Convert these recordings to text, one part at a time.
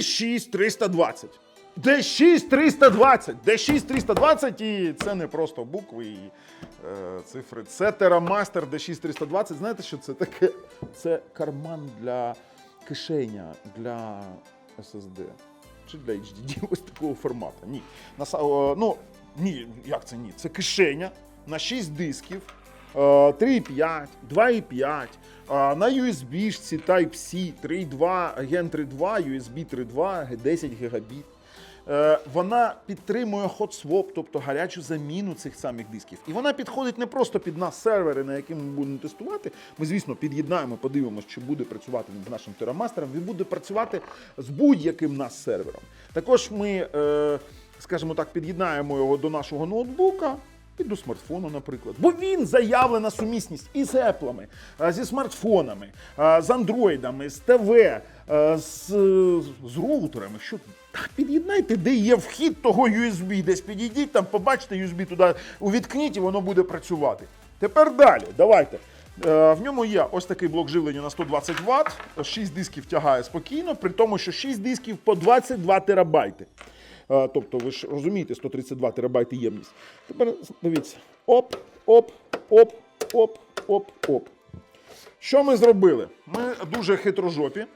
D6320. D6320. D6320 і це не просто букви і е, цифри. Це Teramaster D6320. Знаєте, що це таке? Це карман для кишеня для SSD. Чи для HDD ось такого формату. Ні. На, ну, ні, як це ні? Це кишеня на 6 дисків. Е, 3,5, 2,5, е, на USB-шці Type-C 3.2, Gen 3.2, USB 3.2, 10 гігабіт. Е, Вона підтримує hot swap, тобто гарячу заміну цих самих дисків. І вона підходить не просто під нас сервери, на які ми будемо тестувати. Ми, звісно, під'єднаємо, подивимося, чи буде працювати з нашим терамастером. Він буде працювати з будь-яким нас сервером. Також ми, е, скажімо так, під'єднаємо його до нашого ноутбука. І до смартфону, наприклад. Бо він заявлена сумісність і з Apple, е, зі смартфонами, з андроїдами, з ТВ, з, з роутерами. Що під'єднайте, де є вхід того USB. Десь підійдіть, там побачите USB туди, увіткніть, і воно буде працювати. Тепер далі, давайте. Е, В ньому є ось такий блок живлення на 120 Вт, 6 дисків тягає спокійно, при тому, що 6 дисків по 22 терабайти. Тобто, ви ж розумієте, 132 терабайти ємність. Тепер дивіться: оп, оп, оп, оп, оп, оп. Що ми зробили? Ми дуже хитрожопі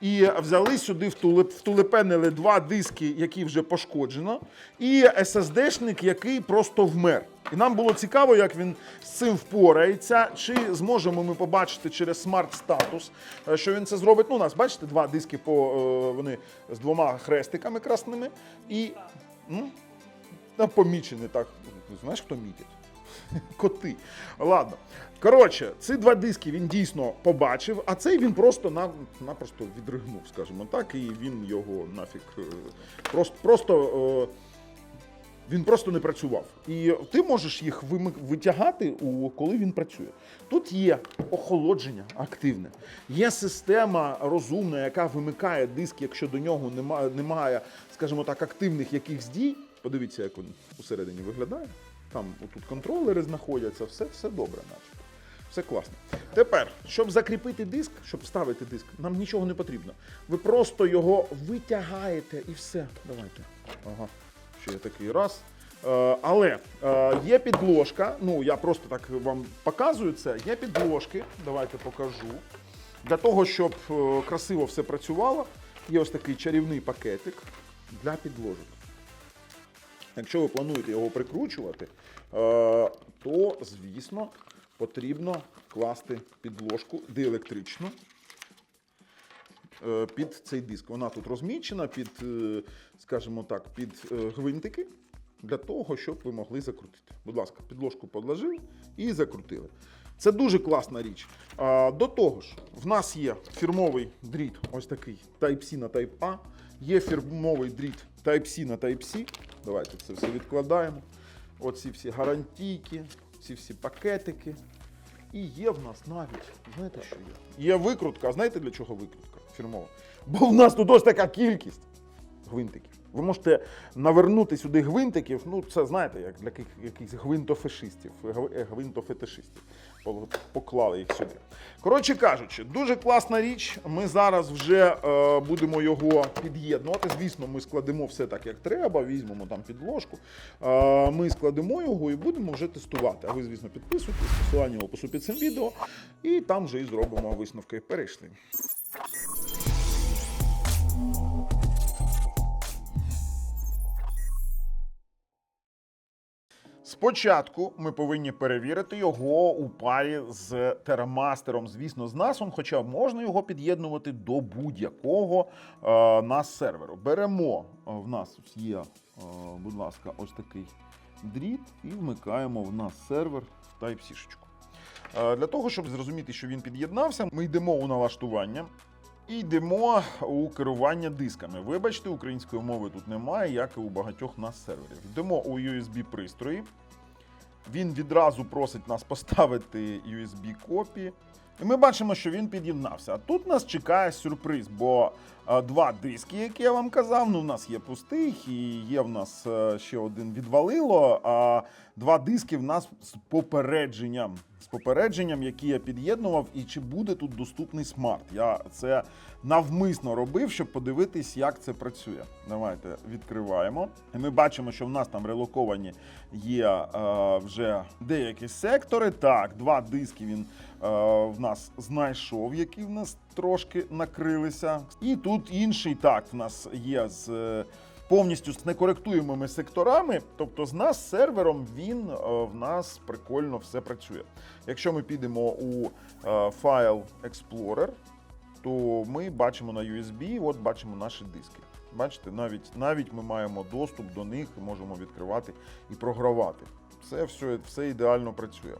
і взяли сюди, втуле- втулепенили два диски, які вже пошкоджено, і SSD-шник, який просто вмер. І нам було цікаво, як він з цим впорається, чи зможемо ми побачити через смарт-статус, е, що він це зробить. Ну, у нас, бачите, два диски по, е, вони з двома хрестиками красними. І та помічені так. Знаєш, хто мітить? Коти. Ладно. Коротше, ці два диски він дійсно побачив, а цей він просто на, напросто відригнув, скажімо так, і він його нафіг. е, Просто, просто е, він просто не працював. І ти можеш їх витягати, коли він працює. Тут є охолодження активне, є система розумна, яка вимикає диск, якщо до нього немає, немає скажімо так, активних якихось дій. Подивіться, як він усередині виглядає. Там отут контролери знаходяться, все, все добре, наче. Все класно. Тепер, щоб закріпити диск, щоб вставити диск, нам нічого не потрібно. Ви просто його витягаєте і все. Давайте. Ага. Ще є такий раз. Е, але е, є підложка. Ну, я просто так вам показую це. Є підложки. Давайте покажу. Для того, щоб е, красиво все працювало, є ось такий чарівний пакетик для підложок. Якщо ви плануєте його прикручувати, е, то, звісно, потрібно класти підложку диелектричну е, під цей диск. Вона тут розмічена під, е, скажімо так, під гвинтики для того, щоб ви могли закрутити. Будь ласка, підложку подложили і закрутили. Це дуже класна річ. До того ж, в нас є фірмовий дріт, ось такий Type-C на Type-A, є фірмовий дріт Type-C на Type-C. Давайте це все відкладаємо. Оці всі гарантійки, ці всі пакетики. І є в нас навіть, знаєте, що є? Є викрутка. А знаєте для чого викрутка? Фірмова. Бо в нас тут ось така кількість гвинтиків. Ви можете навернути сюди гвинтиків, ну це знаєте, як для яких- якихось гвинтофешистів, гв- е, гвинтофетишистів. Поклали їх сюди. Коротше кажучи, дуже класна річ. Ми зараз вже е, будемо його під'єднувати. Звісно, ми складемо все так, як треба. Візьмемо там підложку. Е, ми складемо його і будемо вже тестувати. А ви, звісно, підписуйтесь, посилання в опису під цим відео, і там вже і зробимо висновки. Перейшли. Спочатку ми повинні перевірити його у парі з терамастером, звісно, з NAS, хоча можна його під'єднувати до будь-якого е, NAS серверу. Беремо е, в нас є, е, будь ласка, ось такий дріт і вмикаємо в нас сервер в Type-C. шечку. Е, Для того, щоб зрозуміти, що він під'єднався, ми йдемо у налаштування. І йдемо у керування дисками. Вибачте, української мови тут немає, як і у багатьох нас серверів. Йдемо у USB пристрої. Він відразу просить нас поставити USB копії. І ми бачимо, що він під'єднався. А тут нас чекає сюрприз, бо е, два диски, які я вам казав, ну в нас є пустих, і є в нас е, ще один відвалило. А два диски в нас з попередженням. З попередженням, які я під'єднував, і чи буде тут доступний смарт. Я це навмисно робив, щоб подивитись, як це працює. Давайте відкриваємо. І ми бачимо, що в нас там релоковані є е, вже деякі сектори. Так, два диски він в нас знайшов, які в нас трошки накрилися. І тут інший так в нас є з. е, Повністю з некоректуємими секторами, тобто з нас сервером він е, в нас прикольно все працює. Якщо ми підемо у е, файл Explorer, то ми бачимо на USB, от бачимо наші диски. Бачите, навіть, навіть ми маємо доступ до них можемо відкривати і програвати. Все, все, все ідеально працює.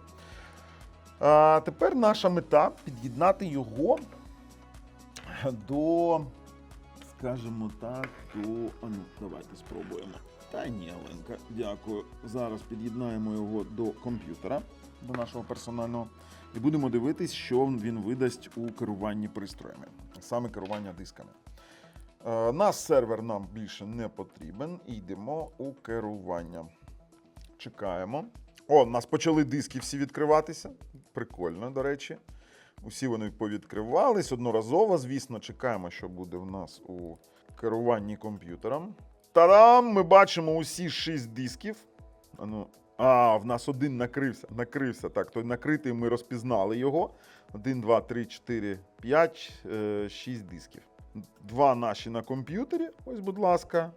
А тепер наша мета під'єднати його до, скажімо так, до. Ну, давайте спробуємо. Та ні, Оленка, дякую. Зараз під'єднаємо його до комп'ютера, до нашого персонального, і будемо дивитись, що він видасть у керуванні пристроями, саме керування дисками. Е, Наш сервер нам більше не потрібен. Йдемо у керування. Чекаємо. О, нас почали диски всі відкриватися. Прикольно, до речі. Усі вони повідкривались одноразово. Звісно, чекаємо, що буде в нас у керуванні комп'ютером. Та-дам! Ми бачимо усі шість дисків. А, ну, а, в нас один накрився. Накрився. Так, той накритий ми розпізнали його. Один, два, три, чотири, п'ять, е, шість дисків. Два наші на комп'ютері. Ось, будь ласка.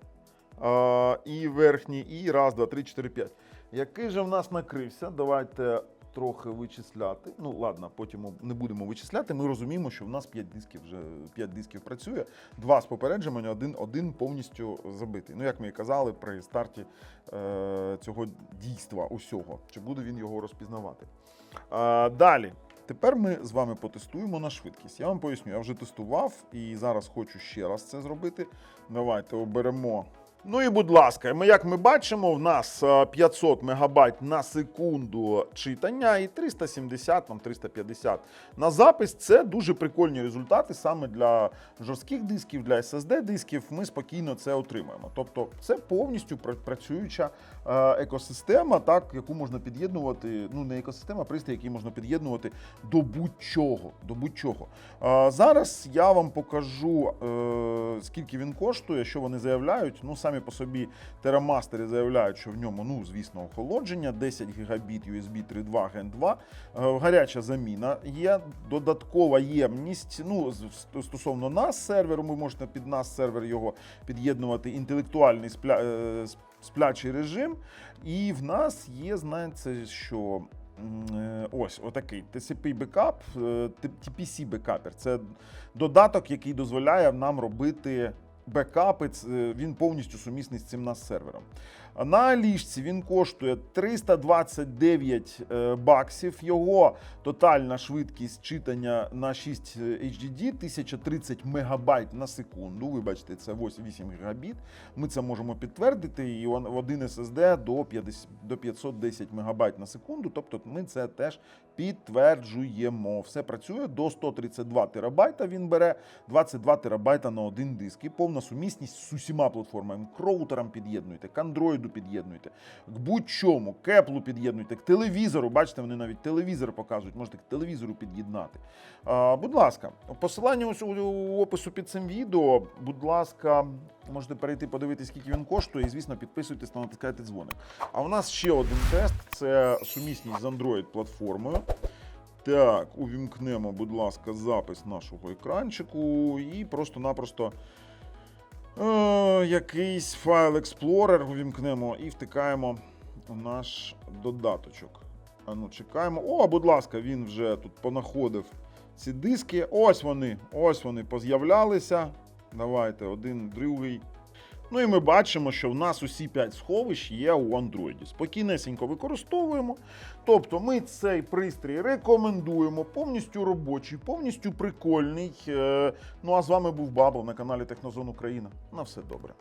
А, і верхній, і раз, два, три, чотири, п'ять. Який же в нас накрився? Давайте трохи вичисляти. Ну, ладно, потім не будемо вичисляти. Ми розуміємо, що в нас 5 дисків вже 5 дисків працює. Два з попередженням, один, один повністю забитий. Ну, як ми і казали, при старті е, цього дійства усього. Чи буде він його розпізнавати? Е, далі. Тепер ми з вами потестуємо на швидкість. Я вам поясню, я вже тестував і зараз хочу ще раз це зробити. Давайте оберемо. Ну і будь ласка, ми, як ми бачимо, в нас е, 500 мегабайт на секунду читання і 370, там 350 на запис. Це дуже прикольні результати саме для жорстких дисків, для SSD дисків. Ми спокійно це отримаємо. Тобто, це повністю працююча е, екосистема, так яку можна під'єднувати. Ну не екосистема, а пристрій, який можна під'єднувати до будь-чого. До будь-чого. Е, зараз я вам покажу, е, скільки він коштує, що вони заявляють. Ну самі по собі терамастери заявляють, що в ньому, ну звісно, охолодження, 10 гігабіт USB 3.2 Gen 2, е, гаряча заміна є, додаткова ємність. Ну стосовно нас серверу, ви можете під нас сервер його під'єднувати. Інтелектуальний спля, е, сплячий режим. І в нас є, знаєте, що. е, Ось отакий TCP е, TPC бекапер. Це додаток, який дозволяє нам робити бекапи. Е, Він повністю сумісний з цим нас сервером. На ліжці він коштує 329 е, баксів. Його тотальна швидкість читання на 6 HDD 1030 мегабайт на секунду. Вибачте, це 8 гігабіт. Ми це можемо підтвердити. І в один SSD до 50 до 510 мегабайт на секунду. Тобто ми це теж підтверджуємо. Все працює до 132 терабайта. Він бере 22 терабайта на один диск. І повна сумісність з усіма платформами. К роутерам під'єднуйте, к Android під'єднуйте, к будь-чому, к під'єднуйте, к телевізору. Бачите, вони навіть телевізор показують, можете к телевізору під'єднати. Будь ласка, посилання ось у опису під цим відео. Будь ласка, можете перейти подивитися, скільки він коштує, і звісно, підписуйтесь та натискайте дзвоник. А у нас ще один тест: це сумісність з Android платформою. Так, увімкнемо, будь ласка, запис нашого екранчику і просто-напросто е, якийсь файл Explorer увімкнемо і втикаємо у наш додаточок. А ну, чекаємо. О, будь ласка, він вже тут понаходив ці диски. Ось вони, ось вони поз'являлися. Давайте, один, другий. Ну і ми бачимо, що в нас усі 5 сховищ є у Android. Спокійнесенько використовуємо. Тобто ми цей пристрій рекомендуємо, повністю робочий, повністю прикольний. Е, Ну а з вами був Бабл на каналі Технозон Україна. На все добре.